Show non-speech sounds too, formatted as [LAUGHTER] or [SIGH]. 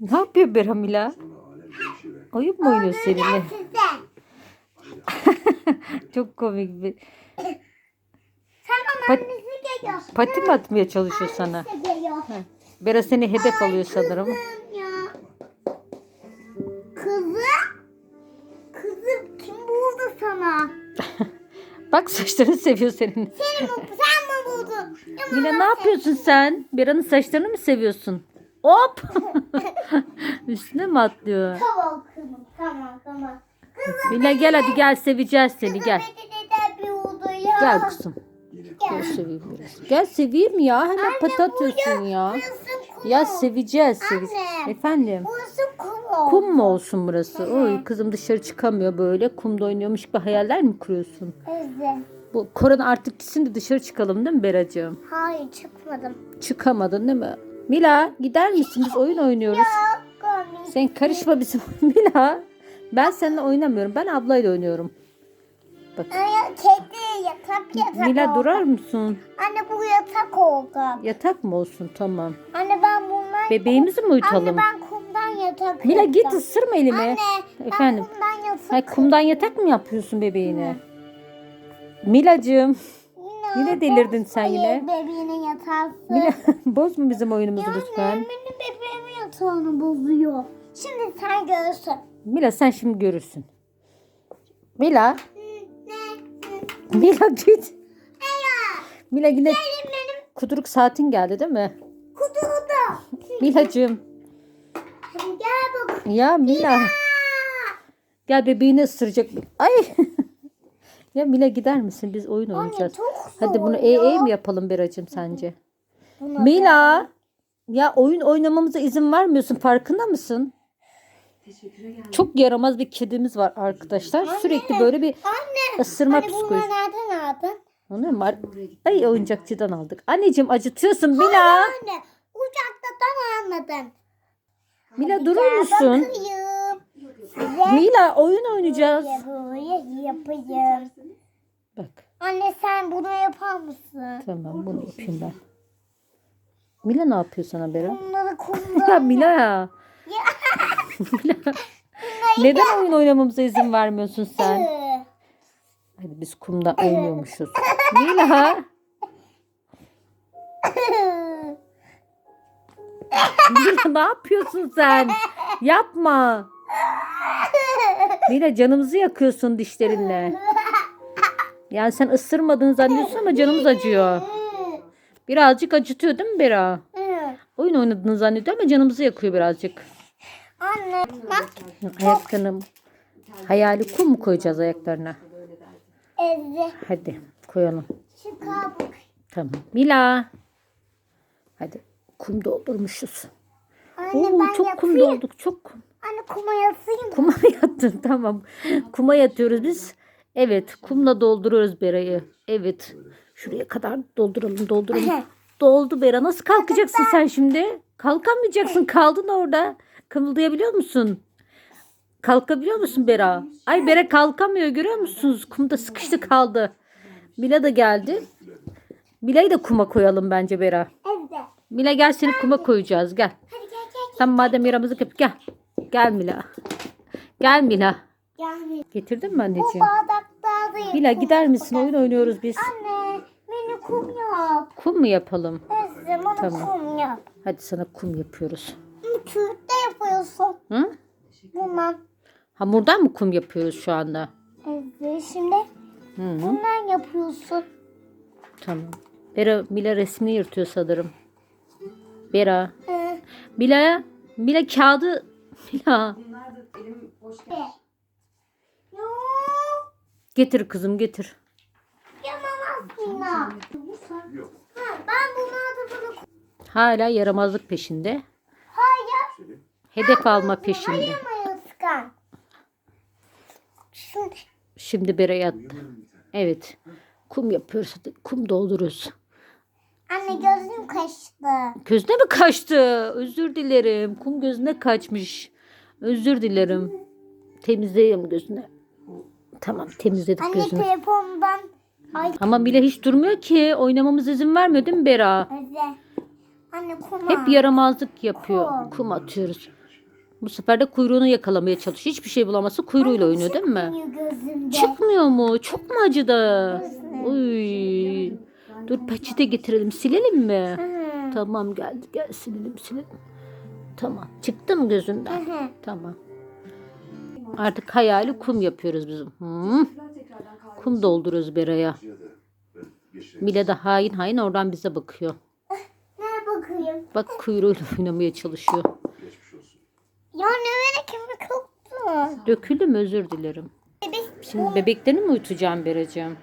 Ne yapıyor Bera Mila? Oyun mu oynuyor seninle? [LAUGHS] Çok komik bir. Pat-. Pati mi atmaya çalışıyor sana? Bera seni hedef alıyor sanırım. Kızım. Kızım. Kim buldu sana? [LAUGHS] Bak saçlarını seviyor senin. Seni [LAUGHS] mi, sen mi buldun? Ya Mila ne yapıyorsun sen? Bera'nın saçlarını mı seviyorsun? Hop! [LAUGHS] Üstüne mi atlıyor? Tamam kızım tamam tamam. Kızım Mila gel hadi gel seveceğiz seni gel. Gel kızım. Gel seveyim biraz. Gel seveyim ya. Hemen pati atıyorsun ya. Ya seveceğiz seveceğiz. Anne. Efendim. Burası kum. Kum mu olsun burası? Oy kızım dışarı çıkamıyor böyle. Kumda oynuyormuş gibi hayaller mi kuruyorsun? Evet. Bu korona artık gitsin de dışarı çıkalım değil mi Beracığım? Hayır çıkmadım. Çıkamadın değil mi? Mila gider misin? Biz oyun oynuyoruz. Komik. Sen karışma bizim [LAUGHS] Mila. Ben seninle oynamıyorum. Ben ablayla oynuyorum. Bak. Ay, kedi yatak yatak Mila oldu. durar mısın? Anne bu yatak oldu. Yatak mı olsun? Tamam. Anne ben bundan... Bebeğimizi mi Anne uyutalım? ben kumdan yatak Mila git yapacağım. ısırma elimi. Anne Efendim. ben kumdan yatak Ay, kumdan yatak mı yapıyorsun bebeğine? Milacığım. Yine delirdin sen yine. bebeğinin yatağı. Mila [LAUGHS] bozma bizim oyunumuzu Yani lütfen. benim bebeğimin yatağını bozuyor. Şimdi sen görürsün. Mila sen şimdi görürsün. Mila. Ne? Mila git. Hayır. Mila yine Benim benim kuduruk saatin geldi değil mi? kutuda. [LAUGHS] Milacığım. Gel bak. Ya Mila. Gel bebeğini ısıracak. Ay. [LAUGHS] ya Mila gider misin? Biz oyun Anne oynayacağız. Hadi bunu e e mi yapalım Beracığım sence? Buna Mila. Ya oyun oynamamıza izin vermiyorsun. Farkında mısın? Çok yaramaz bir kedimiz var arkadaşlar. Sürekli böyle bir Anne. ısırma Anne bunları psikolojisi. nereden aldın? Onu mu? Ay oyuncakçıdan aldık. Anneciğim acıtıyorsun Mila. Anne uçaktan anladın. Mila durur musun? Bakayım. Size Mila oyun oynayacağız. yapayım. Bak Anne sen bunu yapar mısın? tamam bunu yapayım ben. Mila ne yapıyor sana Bera? Bunları [LAUGHS] kumda. Mila ya. [LAUGHS] Mila. Neden oyun oynamamıza izin vermiyorsun sen? [LAUGHS] Hadi biz kumda oynuyormuşuz. Mila. Mila ne yapıyorsun sen? Yapma. Mila canımızı yakıyorsun dişlerinle. Yani sen ısırmadığını zannediyorsun ama canımız acıyor. Birazcık acıtıyor değil mi Bera? Oyun oynadığını zannediyor ama canımızı yakıyor birazcık. Anne bak Ayaklarını hayali kum mu koyacağız ayaklarına? evde Hadi koyalım. kabuk. Tamam. Mila. Hadi kum doldurmuşuz. Anne Oo, ben çok kum yatayım. dolduk. Çok kum. Anne kuma yatayım. Kuma yattın? [LAUGHS] Tamam. Kuma yatıyoruz biz. Evet. Kumla dolduruyoruz Bera'yı. Evet. Şuraya kadar dolduralım dolduralım. [LAUGHS] Doldu Bera. Nasıl kalkacaksın sen şimdi? Kalkamayacaksın. [LAUGHS] Kaldın orada. Kımıldayabiliyor musun? Kalkabiliyor musun Bera? Ay Bera kalkamıyor görüyor musunuz? Kumda sıkıştı kaldı. Mila da geldi. Mila'yı da kuma koyalım bence Bera. Evde. Mila gel seni kuma koyacağız gel. Hadi. Sen madem yaramızlık yap gel. Gel Mila. Gel Mila. Yani Getirdin mi bu anneciğim? bardaklarda da Mila gider misin? Oyun oynuyoruz biz. Anne beni kum yap. Kum mu yapalım? Özlem bana Tamam. kum yap. Hadi sana kum yapıyoruz. Kürtte yapıyorsun. Hı? Bundan. Hamurdan mı kum yapıyoruz şu anda? Evet şimdi Hı hı. bundan yapıyorsun. Tamam. Bera, Mila resmini yırtıyor sanırım. Bera. Ee, Mila, Mila kağıdı. [LAUGHS] Mila. Yok. Getir kızım getir. Yapamazsın ha. Ha, ben bunu Hala yaramazlık peşinde. Hayır. Hedef alma peşinde. Yamayasın. Şimdi Şimdi Bera yattı. Evet. Kum yapıyoruz. Kum dolduruyoruz. Anne gözüm kaçtı. Gözüne mi kaçtı? Özür dilerim. Kum gözüne kaçmış. Özür dilerim. Temizleyelim gözüne. Tamam temizledik Anne gözünü. telefondan ay Ama Mila hiç durmuyor ki. Oynamamız izin vermiyor değil mi Bera? öze. Anne kuma. Hep yaramazlık yapıyor. Kum. Kum atıyoruz. Bu sefer de kuyruğunu yakalamaya çalışıyor. Hiçbir şey bulamazsa kuyruğuyla oynuyor değil mi? Çıkmıyor gözümde. Çıkmıyor mu? Çok mu acıdı? Uy. Dur peçete getirelim. Silelim mi? Hı. Tamam geldi. Gel silelim silelim. Tamam. Çıktı mı gözünden? Hı. Tamam. Artık hayali kum yapıyoruz bizim. Hmm. Kum dolduruyoruz Bera'ya. Mile de hain hain oradan bize bakıyor. Ne bakayım? Bak kuyruğuyla oynamaya çalışıyor. Ya ne kemik koktu. Döküldü mü özür dilerim. Bebek Şimdi bebeklerini mi uyutacağım Beracığım?